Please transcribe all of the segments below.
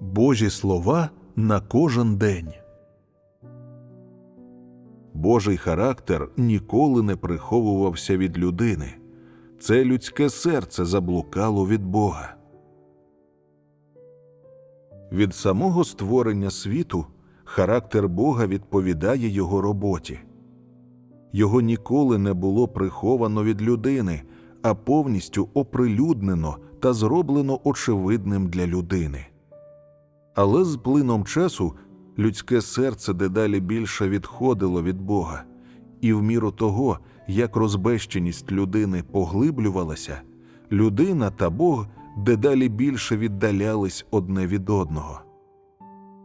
Божі слова на кожен день. Божий характер ніколи не приховувався від людини. Це людське серце заблукало від Бога. Від самого створення світу характер Бога відповідає його роботі. Його ніколи не було приховано від людини, а повністю оприлюднено та зроблено очевидним для людини. Але з плином часу людське серце дедалі більше відходило від Бога, і в міру того, як розбещеність людини поглиблювалася, людина та Бог дедалі більше віддалялись одне від одного.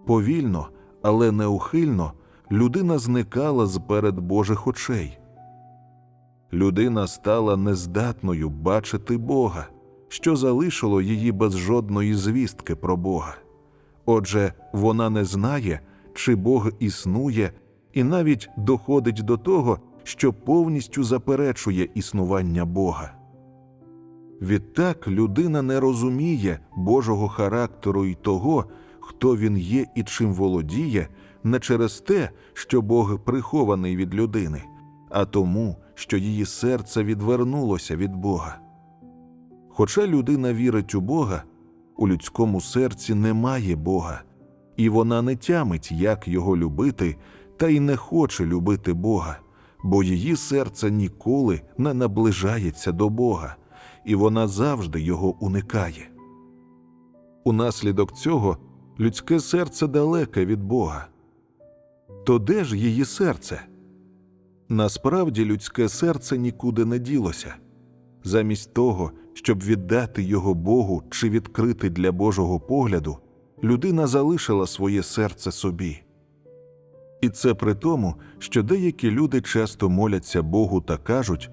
Повільно, але неухильно людина зникала з перед Божих очей. Людина стала нездатною бачити Бога, що залишило її без жодної звістки про Бога. Отже, вона не знає, чи Бог існує, і навіть доходить до того, що повністю заперечує існування Бога. Відтак людина не розуміє Божого характеру і того, хто він є і чим володіє, не через те, що Бог прихований від людини, а тому, що її серце відвернулося від Бога. Хоча людина вірить у Бога, у людському серці немає Бога, і вона не тямить, як його любити, та й не хоче любити Бога, бо її серце ніколи не наближається до Бога, і вона завжди його уникає. Унаслідок цього людське серце далеке від Бога. То де ж її серце? Насправді людське серце нікуди не ділося. Замість того, щоб віддати його Богу чи відкрити для Божого погляду, людина залишила своє серце собі. І це при тому, що деякі люди часто моляться Богу та кажуть: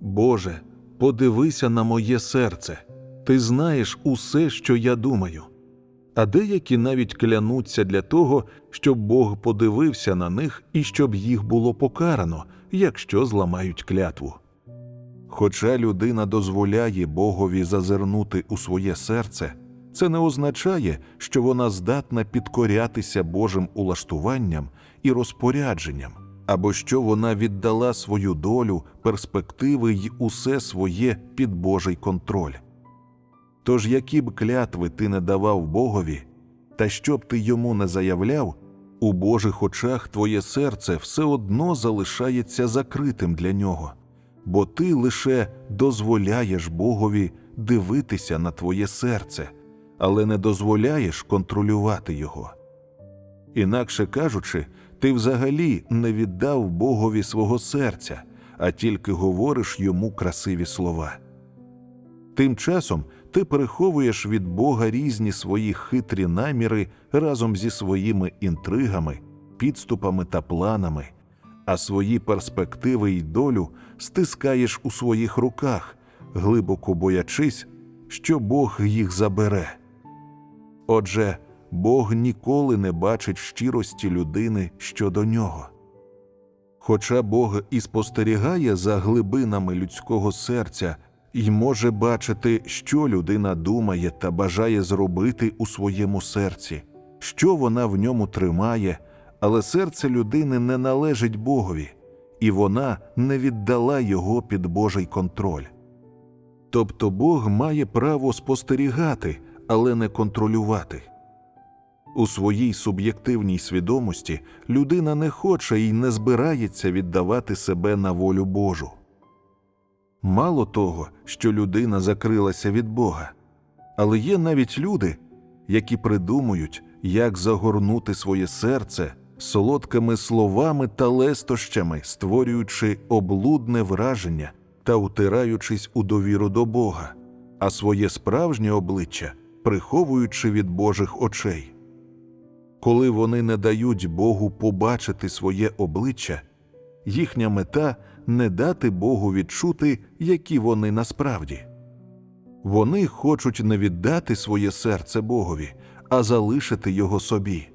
Боже, подивися на моє серце, ти знаєш усе, що я думаю. А деякі навіть клянуться для того, щоб Бог подивився на них і щоб їх було покарано, якщо зламають клятву. Хоча людина дозволяє Богові зазирнути у своє серце, це не означає, що вона здатна підкорятися Божим улаштуванням і розпорядженням, або що вона віддала свою долю, перспективи й усе своє під Божий контроль. Тож, які б клятви ти не давав Богові, та що б ти йому не заявляв, у Божих очах твоє серце все одно залишається закритим для нього, бо ти лише дозволяєш Богові дивитися на твоє серце, але не дозволяєш контролювати його. Інакше кажучи, ти взагалі не віддав Богові свого серця, а тільки говориш йому красиві слова. Тим часом ти переховуєш від Бога різні свої хитрі наміри разом зі своїми інтригами, підступами та планами, а свої перспективи й долю стискаєш у своїх руках, глибоко боячись, що Бог їх забере. Отже, Бог ніколи не бачить щирості людини щодо нього. Хоча Бог і спостерігає за глибинами людського серця і може бачити, що людина думає та бажає зробити у своєму серці, що вона в ньому тримає, але серце людини не належить Богові, і вона не віддала його під Божий контроль. Тобто Бог має право спостерігати, але не контролювати. У своїй суб'єктивній свідомості людина не хоче і не збирається віддавати себе на волю Божу. Мало того, що людина закрилася від Бога, але є навіть люди, які придумують, як загорнути своє серце солодкими словами та лестощами, створюючи облудне враження та утираючись у довіру до Бога, а своє справжнє обличчя приховуючи від Божих очей. Коли вони не дають Богу побачити своє обличчя, їхня мета не дати Богу відчути, які вони насправді. Вони хочуть не віддати своє серце Богові, а залишити його собі.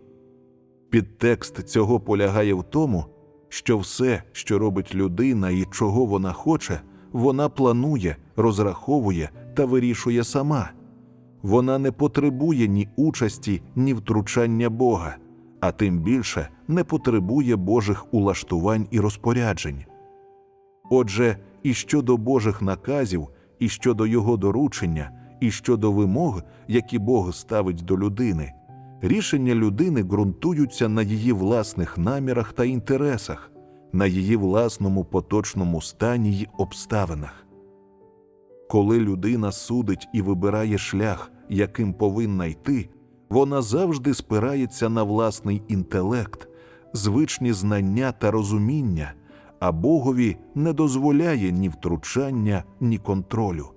Підтекст цього полягає в тому, що все, що робить людина і чого вона хоче, вона планує, розраховує та вирішує сама. Вона не потребує ні участі, ні втручання Бога, а тим більше не потребує Божих улаштувань і розпоряджень. Отже, і щодо Божих наказів, і щодо Його доручення, і щодо вимог, які Бог ставить до людини, рішення людини ґрунтуються на її власних намірах та інтересах, на її власному поточному стані й обставинах. Коли людина судить і вибирає шлях, яким повинна йти, вона завжди спирається на власний інтелект, звичні знання та розуміння, а Богові не дозволяє ні втручання, ні контролю.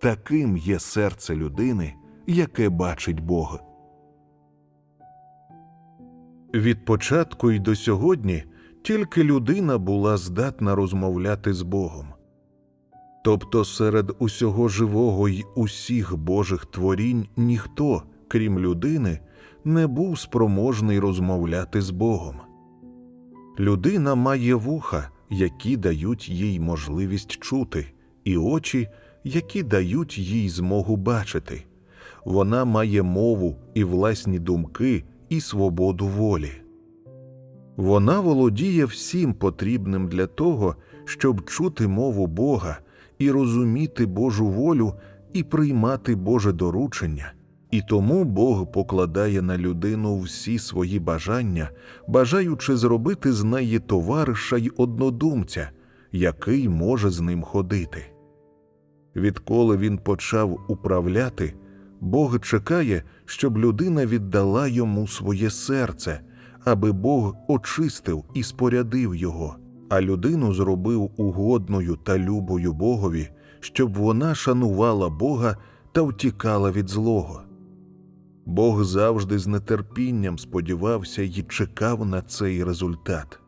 Таким є серце людини, яке бачить Бога. Від початку й до сьогодні тільки людина була здатна розмовляти з Богом. Тобто серед усього живого й усіх Божих творінь ніхто, крім людини, не був спроможний розмовляти з Богом. Людина має вуха, які дають їй можливість чути, і очі, які дають їй змогу бачити. Вона має мову і власні думки, і свободу волі. Вона володіє всім потрібним для того, щоб чути мову Бога і розуміти Божу волю і приймати Боже доручення. І тому Бог покладає на людину всі свої бажання, бажаючи зробити з неї товариша й однодумця, який може з ним ходити. Відколи він почав управляти, Бог чекає, щоб людина віддала йому своє серце, аби Бог очистив і спорядив його, а людину зробив угодною та любою Богові, щоб вона шанувала Бога та втікала від злого. Бог завжди з нетерпінням сподівався й чекав на цей результат.